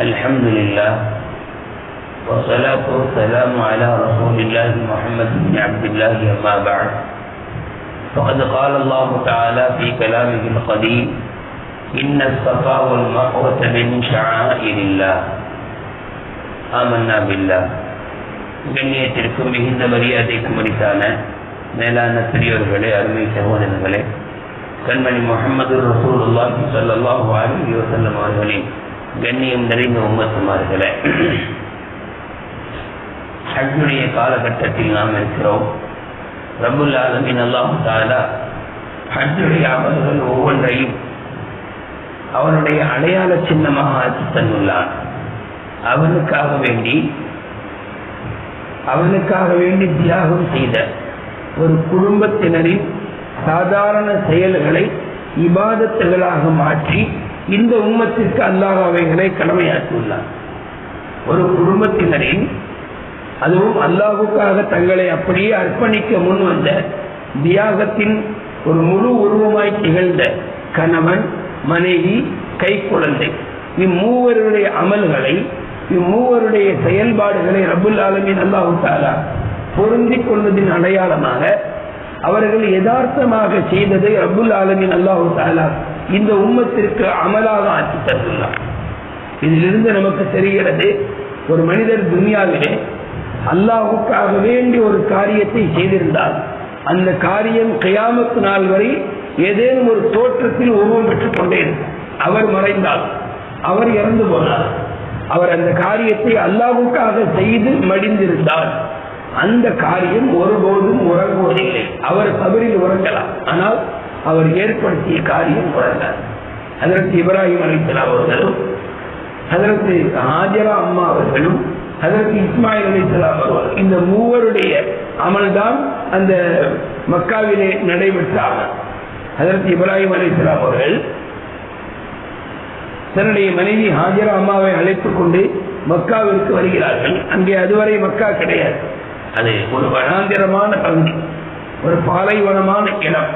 الحمد لله والصلاة والسلام على رسول الله محمد بن عبد الله أما بعد فقد قال الله تعالى في كلامه القديم إن الصفا والمروة من شعائر الله آمنا بالله கண்ணியத்திற்கும் மிகுந்த மரியாதைக்கும் அளித்தான மேலான பெரியோர்களே அருமை சகோதரர்களே கண்மணி முகமது ரசூலுல்லாஹி ஸல்லல்லாஹு அலைஹி வஸல்லம் அவர்களின் கண்ணியம் நிறைந்த உம்மத்துமார்களே ஹஜ்ஜுடைய காலகட்டத்தில் நாம் இருக்கிறோம். ரபுல் ஆலமின் அல்லாஹு தாலா ஹஜ்ஜுடைய அமல்கள் ஒவ்வொன்றையும் அவனுடைய அடையாள சின்னமாக ஆக்கி தந்துள்ளான். அவனுக்காக வேண்டி அவனுக்காக வேண்டி தியாகம் செய்த ஒரு குடும்பத்தினரின் சாதாரண செயல்களை இபாதத்துகளாக மாற்றி இந்த உம்மத்திற்கு அல்லாஹ் அவைகளை கடமையாக்கியுள்ளார். ஒரு குடும்பத்தினரின் அதுவும் அல்லாஹுக்காக தங்களை அப்படியே அர்ப்பணிக்க முன் வந்த தியாகத்தின் ஒரு முழு உருவமாய் திகழ்ந்த கணவன் மனைவி கை குழந்தை இம்மூவருடைய அமல்களை இம்மூவருடைய செயல்பாடுகளை ரபுல் ஆலமின் அல்லாஹு தாலா பொருந்திக் கொள்வதின் அடையாளமாக அவர்கள் யதார்த்தமாக செய்ததை அபுல் ஆலமின் அல்லாஹு தாலா இந்த உம்மத்திற்கு அமலாக ஆக்கி தந்துள்ளார். இதிலிருந்து நமக்கு தெரிகிறது ஒரு மனிதர் துன்யாவிலே அல்லாஹுக்காக வேண்டி ஒரு காரியத்தை செய்திருந்தார். அந்த காரியம் கயாமத்து நாள் வரை ஏதேனும் ஒரு தோற்றத்தில் உருவம் பெற்றுக் கொண்டே அவர் மறைந்தார். அவர் இறந்து போனார். அவர் அந்த காரியத்தை அல்லாஹுக்காக செய்து மடிந்திருந்தார். அந்த காரியம் ஒருபோதும் உறங்குவதில்லை. அவர் கபரில் உறங்கலாம். ஆனால் அவர் ஏற்படுத்திய காரியம் உறங்கார் அதற்கு இப்ராஹிம் அலித்தலாம் அவர்களும் அதற்கு ஹாஜரா அம்மா அவர்களும் அதற்கு இஸ்மாயில் அலித்தலாம் அவர்கள் இந்த மூவருடைய அமல்தான் அந்த மக்காவிலே நடைபெற்ற அமல் அதற்கு இப்ராஹிம் அலிஸ்லாம் அவர்கள் தன்னுடைய மனைவி ஹாஜரா அம்மாவை அழைத்துக் கொண்டு மக்காவிற்கு வருகிறார்கள். அங்கே அதுவரை மக்கா கிடையாது. அது ஒரு வனாந்திரமான பகுதி ஒரு பாலைவனமான இடம்.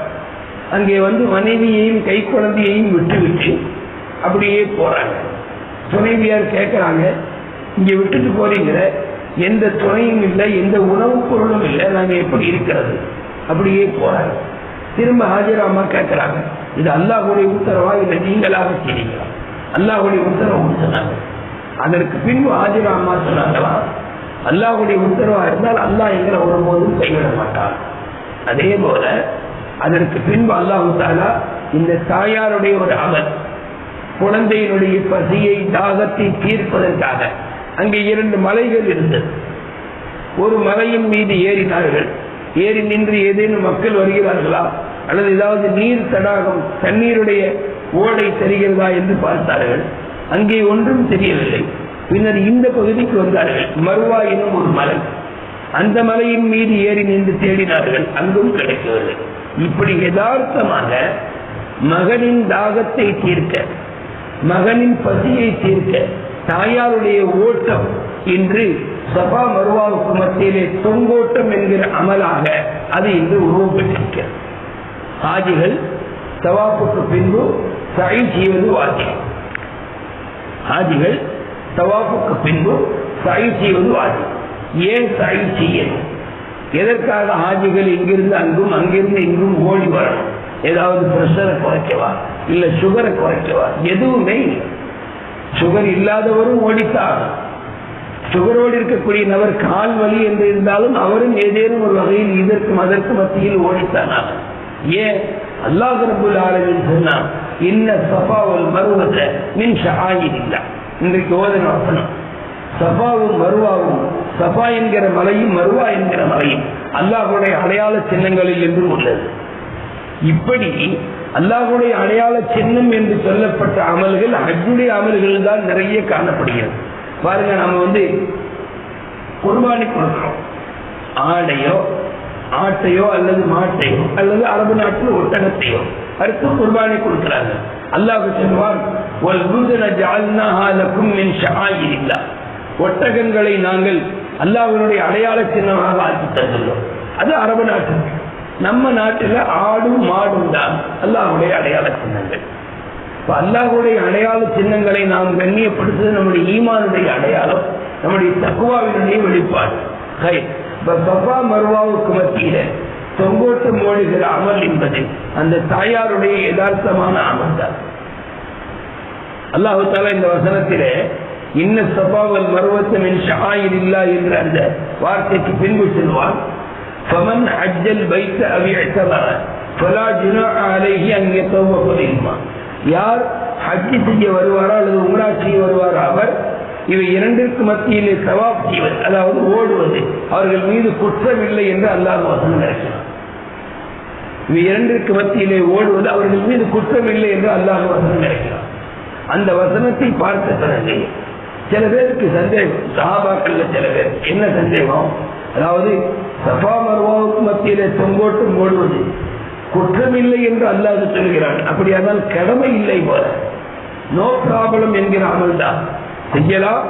அங்கே வந்து மனைவியையும் கை குழந்தையையும் விட்டுவிட்டு அப்படியே போறாங்க. துணைவியார் கேட்கிறாங்க இங்க விட்டுட்டு போறீங்கிற எந்த துணையும் இல்லை எந்த உணவுப் பொருளும் இல்லை நாங்க எப்படி இருக்கிறது? அப்படியே போறாங்க. திரும்ப ஹாஜரா அம்மா கேட்கிறாங்க இது அல்லாஹுடைய உத்தரவா? இல்லை நீங்களாக செய்றீங்களா? அல்லாஹுடைய உத்தரவு சொன்னாங்க. அதற்கு பின்பு ஆஜிரா சொன்னாங்களா அல்லாஹுடைய உத்தரவா இருந்தால் அல்லாஹ் எங்களை ஒருபோதும் கைவிட மாட்டான் அதே போல அதற்கு பின்பு அல்லாஹு தாலா இந்த தாயாருடைய ஒரு அமல் குழந்தையினுடைய பசியை தாகத்தை தீர்ப்பதற்காக. அங்கே இரண்டு மலைகள் இருந்தது. ஒரு மலையின் மீது ஏறினார்கள். ஏறி நின்று ஏதேனும் மக்கள் வருகிறார்களா? அல்லது ஏதாவது நீர் தடாகம் தண்ணீருடைய ஓடை தெரிகிறதா என்று பார்த்தார்கள். அங்கே ஒன்றும் தெரியவில்லை. பின்னர் இந்த பகுதிக்கு வந்தார்கள் மறுவா எனும் ஒரு மலை. அந்த மலையின் மீது ஏறி நின்று தேடினார்கள். அங்கும் கிடைக்கவில்லை இப்படி யதார்த்தமாக மகனின் தாகத்தை தீர்க்க மகனின் பசியை தீர்க்க தாயாருடைய ஓட்டம் இன்று சபா மருவாவுக்கு மத்தியிலே தொங்கோட்டம் என்கிற அமலாக அது இன்று உருவம் பெற்றிருக்கிறது ஹாஜிகள் தவாப்புக்கு பின்பு சை செய்வது வாஜியம் ஹாஜிகள் தவாப்புக்கு பின்பு சை செய்வது வாஜி ஏன் சை செய்யணும்? எதற்காக ஆஜிகள் இங்கிருந்து அங்கும் அங்கிருந்து இங்கும் ஓடி வரணும்? ஏதாவது பிரஷரை குறைக்கவா? இல்ல சுகரை குறைக்கவா? எதுவுமே சுகர் இல்லாதவரும் ஓடித்தான். சுகரோடு இருக்கக்கூடிய நபர் கால் வலி என்று இருந்தாலும் அவரும் ஏதேனும் ஒரு வகையில் இதற்கும் அதற்கு மத்தியில் ஓடித்தானா. ஏன்? அல்லாஹ் ரபுல் ஆலமின் சொன்னா இன்ன சஃபாவல் மருவத மின் ஷாயின் இல்லா இன்றைக்கு ஓதன வசனம் சஃபாவும் மருவாவும் சஃபா என்கிற மலையும் மருவா என்கிற மலையும் அல்லாஹுடைய அடையாள சின்னங்களில் என்று உள்ளது இப்படி அல்லாஹுடைய அடையாள சின்னம் என்று சொல்லப்பட்ட அமல்கள் அஜுடைய அமல்கள் தான் நிறைய காணப்படுகிறது. பாருங்க நம்ம வந்து குர்பானி கொடுக்கிறோம் ஆடையோ ஆட்டையோ அல்லது மாட்டையோ அல்லது அரபு நாட்டில் ஒட்டகத்தையோ அடுத்து குர்பானி கொடுக்கிறாங்க. அல்லாஹ் சொல்வார் ஒட்டகங்களை நாங்கள் அல்லாஹனுடைய அடையாள சின்னமாக ஆக்கி தந்துள்ளோம். அது அரபு நாட்டு நம்ம நாட்டில் ஆடும் மாடும் தான் அல்லாஹ்வுடைய அடையாள சின்னங்கள். இப்ப அல்லாஹுடைய அடையாள சின்னங்களை நாம் கண்ணியப்படுத்துவது நம்முடைய ஈமானுடைய அடையாளம் நம்முடைய தக்குவாவினுடைய வெளிப்பாடு. ஹை. இப்ப சஃபா மருவாவுக்கு மத்தியில தொங்கோட்டம் ஓடுகிற அமல் என்பது அந்த தாயாருடைய யதார்த்தமான அமல் தான் அல்லாஹு தாலா இந்த வசனத்திலே இன்ன சபாவல் மருவத்தம் என் ஷாயில் இல்லா என்ற அந்த வார்த்தைக்கு பின்பு செல்வான் فمن حج البيت أو اعتمر فلا جناح عليه أن يطوف بهما யார் ஹஜ் செய்ய வருவாரோ அல்லது உம்ரா செய்ய வருவாரோ அவர் இவை இரண்டிற்கு மத்தியிலே சவாப் செய்வது அதாவது ஓடுவது. அவர்கள் மீது குற்றமில்லை என்று அல்லாஹ் வசனம் இருக்கிறார் இவை இரண்டிற்கு மத்தியிலே ஓடுவது அவர்கள் மீது குற்றமில்லை என்று அல்லாஹ் வசனம் இருக்கிறார் அந்த வசனத்தை பார்த்த பிறகு சில பேருக்கு சந்தேகம் சஹாபாக்கள்ல சில பேர் என்ன சந்தேகம்? அதாவது சபா மர்வாவுக்கு மத்தியிலே செங்கோட்டும் ஓடுவது. குற்றமில்லை என்று அல்லாது சொல்கிறான். அப்படியானால் கடமை இல்லை போல. நோ ப்ராப்ளம் என்கிற அமல் தான் செய்யலாம்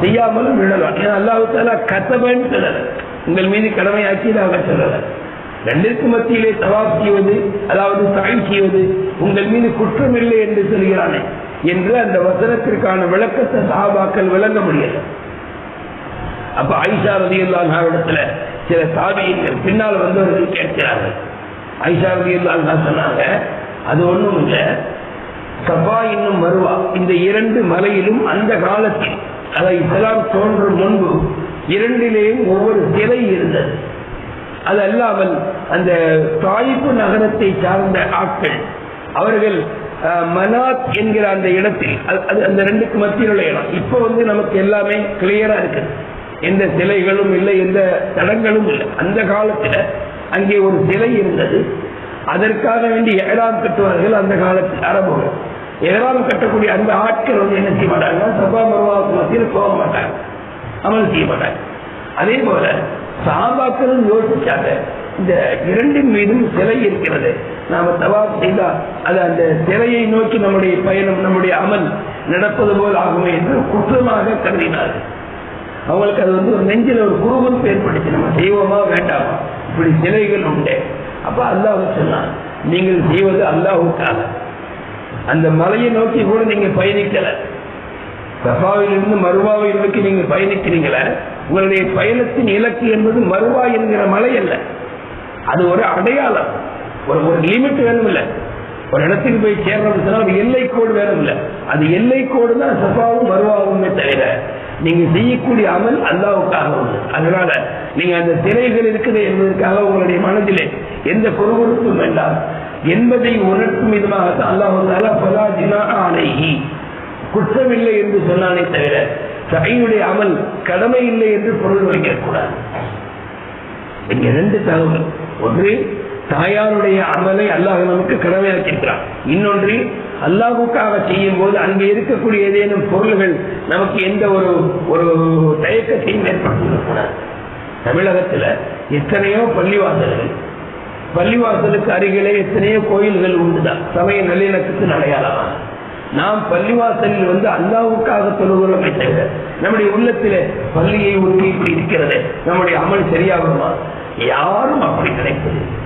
செய்யாமலும் விடலாம். ஏன்னா அல்லாஹு தாலா கத்தபன்னு சொல்லல. உங்கள் மீது கடமையாக்கியதாக சொல்லல. ரெண்டிற்கு மத்தியிலே தவாப் செய்வது அதாவது தாய் செய்வது உங்கள் மீது குற்றமில்லை என்று சொல்கிறானே என்று அந்த வசனத்திற்கான விளக்கத்தை சாபாக்கள் விளங்க முடியல. அப்ப ஐஷா ரதி இடத்துல சில சாபியங்கள் பின்னால் வந்தவர்கள் கேட்கிறார்கள். ஐஷா ரதி சொன்னாங்க அது ஒண்ணும் இல்லை. சபா இன்னும் வருவா இந்த இரண்டு மலையிலும் அந்த காலத்தில் அதை இஸ்லாம் தோன்றும் முன்பு இரண்டிலேயும் ஒவ்வொரு சிலை இருந்தது. அது அல்லாமல் அந்த தாய்ப்பு நகரத்தை சார்ந்த ஆட்கள் அவர்கள் மனாத் என்கிற அந்த இடத்தில் அது- அது அந்த ரெண்டுக்கு மத்தியில் உள்ள இடம். இப்போ வந்து நமக்கு எல்லாமே கிளியரா இருக்குது. எந்த சிலைகளும் இல்லை எந்த தடங்களும் இல்லை. அந்த காலத்துல அங்கே ஒரு சிலை இருந்தது. அதற்காக வேண்டி ஏழாம் கட்டுவார்கள் அந்த காலத்தில் அரபுகள். ஏழாம் கட்டக்கூடிய அந்த ஆட்கள் வந்து என்ன செய்ய மாட்டாங்க சபா மருவாவுக்கு மத்தியில் போக மாட்டாங்க அமல் செய்ய மாட்டாங்க அதே போல சாபாக்கள் யோசிச்சாங்க இந்த இரண்டின் மீதும் சிலை இருக்கிறது. நாம தவாப் செய்தா அது அந்த சிலையை நோக்கி நம்முடைய பயணம் நம்முடைய அமல் நடப்பது போல் ஆகுமே என்று குற்றமாக கருதினார்கள் அவங்களுக்கு அது வந்து ஒரு நெஞ்சில் ஒரு குறுகுறுப்பு ஏற்படுத்தி நம்ம செய்வோமா வேண்டாமா? இப்படி சிலைகள் உண்டு. அப்ப அல்லாஹ் சொன்னான் நீங்கள் செய்வது அல்லாஹுக்காக. அந்த மலையை நோக்கி கூட நீங்க பயணிக்கல. சஃபாவிலிருந்து மருவாவை நோக்கி நீங்க பயணிக்கிறீங்களே உங்களுடைய பயணத்தின் இலக்கு என்பது மறுவா என்கிற மலை அல்ல. அது ஒரு அடையாளம். ஒரு ஒரு லிமிட் வேணும் இல்ல ஒரு இடத்துக்கு போய் சேர்றோம்னு ஒரு எல்லை கோடு வேணும் இல்ல அது எல்லை கோடு தான் சஃபாவும் மறுவாவுமே தவிர நீங்க செய்யக்கூடிய அமல் அல்லாவுக்காக உண்டு. அதனால நீங்க அந்த திரைகள் இருக்குது என்பதற்காக உங்களுடைய மனதிலே எந்த பொறுப்பும் வேண்டாம். என்பதை உணர்த்தும் விதமாகத்தான். அல்லாஹு பலா ஜினா அலைஹி. குற்றமில்லை என்று சொன்னானே தவிர சகையுடைய அமல் கடமை இல்லை என்று பொருள் வைக்கக்கூடாது. இங்க ரெண்டு தகவல். ஒன்று தாயாருடைய அமலை அல்லாஹ் நமக்கு கடமையாக்கின்றான் இன்னொன்று அல்லாஹுக்காக செய்யும் போது அங்கே இருக்கக்கூடிய ஏதேனும் பொருள்கள் நமக்கு எந்த ஒரு ஒரு தயக்கத்தையும் ஏற்படுத்திவிடக்கூடாது தமிழகத்துல எத்தனையோ பள்ளிவாசல்கள் பள்ளிவாசலுக்கு அருகிலே எத்தனையோ கோயில்கள் உண்டுதான் சமய நல்லிணக்கத்தின் அடையாளமாக நாம் பள்ளிவாசலில் வந்து அல்லாவுக்காக தொழுகிறோமே தவிர நம்முடைய உள்ளத்திலே பள்ளியை ஒட்டி இப்படி இருக்கிறது. நம்முடைய அமல் சரியாகுமா? யாரும் அப்படி நினைப்பது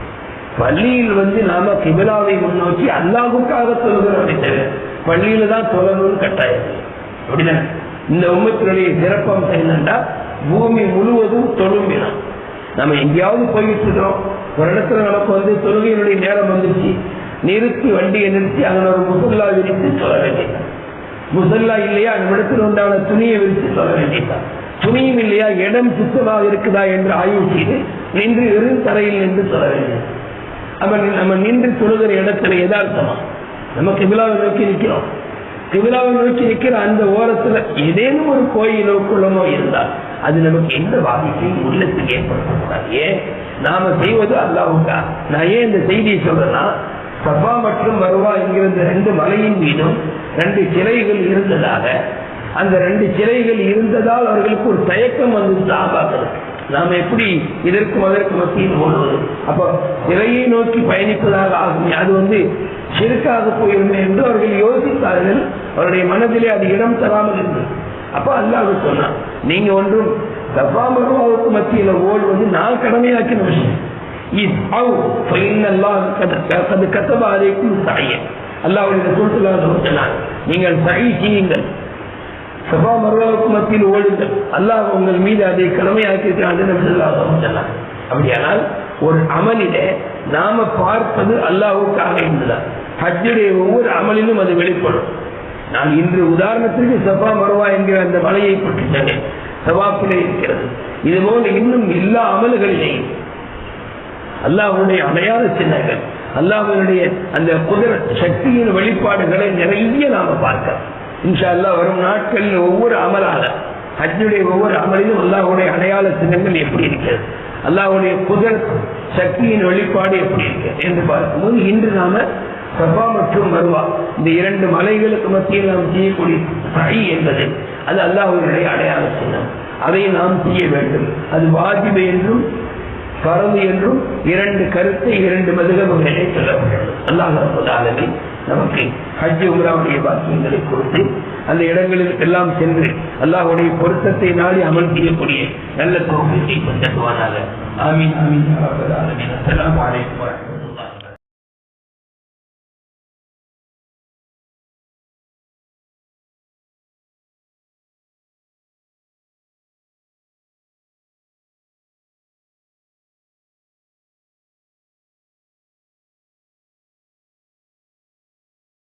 பள்ளியில் வந்து நாம கிபிலாவை முன்னோக்கி அல்லாவுக்காக தொழுகிறோமே தவிர பள்ளியில தான் தொழணும்னு கட்டாயம். இல்லை. அப்படிதானே? இந்த உம்மத்தினுடைய சிறப்பம்சம் என்னன்னா பூமி முழுவதும் தொழும் நம்ம எங்கேயாவது போயிட்டு இருக்கிறோம். ஒரு இடத்துல நமக்கு வந்து தொழுகையினுடைய நேரம் வந்துச்சு நிறுத்தி வண்டியை நிறுத்தி அங்கே ஒரு முசல்லா விரித்து சொல்ல வேண்டியதான் முசல்லா இல்லையா? அந்த இடத்துல உண்டான துணியை விரித்து சொல்ல வேண்டியதான் துணியும் இல்லையா? இடம் சுத்தமாக இருக்குதா என்று ஆய்வு செய்து நின்று இரு தரையில் நின்று சொல்ல வேண்டியது. அப்ப நம்ம நின்று தொழுகிற இடத்துல எதார்த்தமா நம்ம கிபிலாவை நோக்கி நிற்கிறோம் கிபிலாவை நோக்கி நிற்கிற அந்த ஓரத்துல ஏதேனும் ஒரு கோயிலோ குளமோ இருந்தால் அது நமக்கு எந்த பாதிப்பையும் உள்ளத்துக்கு ஏற்படுத்தக்கூடாது. ஏன்? நாம செய்வது அல்லாவுக்கா நான் ஏன் இந்த செய்தியை சொல்றேன்னா சபா மற்றும் வருவா என்கிற ரெண்டு மலையின் மீதும் ரெண்டு சிலைகள் இருந்ததாக. அந்த ரெண்டு சிலைகள் இருந்ததால் அவர்களுக்கு ஒரு தயக்கம் வந்து சாபாக்களுக்கு நாம எப்படி இதற்கும் அதற்கு மத்தியில் ஓடுவது அப்போ சிலையை நோக்கி பயணிப்பதாக ஆகும். அது வந்து சிறுக்காக போயிருமே என்று அவர்கள் யோசித்தார்கள். அவருடைய மனதிலே அது இடம் தராமல் இருந்தது. அப்ப அல்லாஹ் சொன்னான் நீங்க ஒன்றும் தப்பா மருவாவுக்கு மத்தியில ஓடுவது நான் கடமையாக்கின விஷயம். அல்லாஹ் கத- நீங்கள் சகி செய்யுங்கள். சபா மருவாவுக்கு மத்தியில் ஓடுங்கள். அல்லாஹ் உங்கள் மீது அதை கடமையாக்கியிருக்கிறான் அப்படியானால் ஒரு அமலில நாம பார்ப்பது அல்லாஹுக்காக இருந்ததான் ஹஜ்ஜுடைய ஒவ்வொரு அமலிலும் அது வெளிப்படும். நான் இன்று உதாரணத்திற்கு சபா மருவா என்கிற அந்த மலையை பற்றி சொன்னேன். சவாப்பிலே இருக்கிறது. இதுபோல இன்னும் எல்லா அமல்களிலேயும் அல்லாஹுடைய அடையாள சின்னங்கள் அல்லாஹனுடைய அந்த குதிர சக்தியின் வெளிப்பாடுகளை நிறைய நாம பார்க்கலாம் இன்ஷா அல்லா வரும் நாட்களில் ஒவ்வொரு அமலாக ஹஜ்ஜுடைய ஒவ்வொரு அமலிலும் அல்லாஹுடைய அடையாள சின்னங்கள் எப்படி இருக்கிறது அல்லாஹுடைய குதிர சக்தியின் வெளிப்பாடு எப்படி இருக்கிறது என்று பார்க்கும்போது இன்று நாம சபா மற்றும் மருவா. இந்த இரண்டு மலைகளுக்கு மத்தியில் நாம் செய்யக்கூடிய சை என்பது அது அல்லாஹுடைய அடையாள சின்னம் அதை நாம் செய்ய வேண்டும். அது வாஜிபு என்றும் பரவு என்றும் இரண்டு கருத்தை இரண்டு மதுகவர்களை சொல்ல வேண்டும் அல்லாஹ் நமக்கு ஹஜ் உமராவுடைய பாக்கியங்களை கொடுத்து அந்த இடங்களில் எல்லாம் சென்று அல்லாஹுடைய பொருத்தத்தை நாடி அமல் செய்யக்கூடிய நல்ல தோற்றத்தை கொண்டதுவானாக ஆமீன் ஆமீன் அஸ்ஸலாமு அலைக்கும்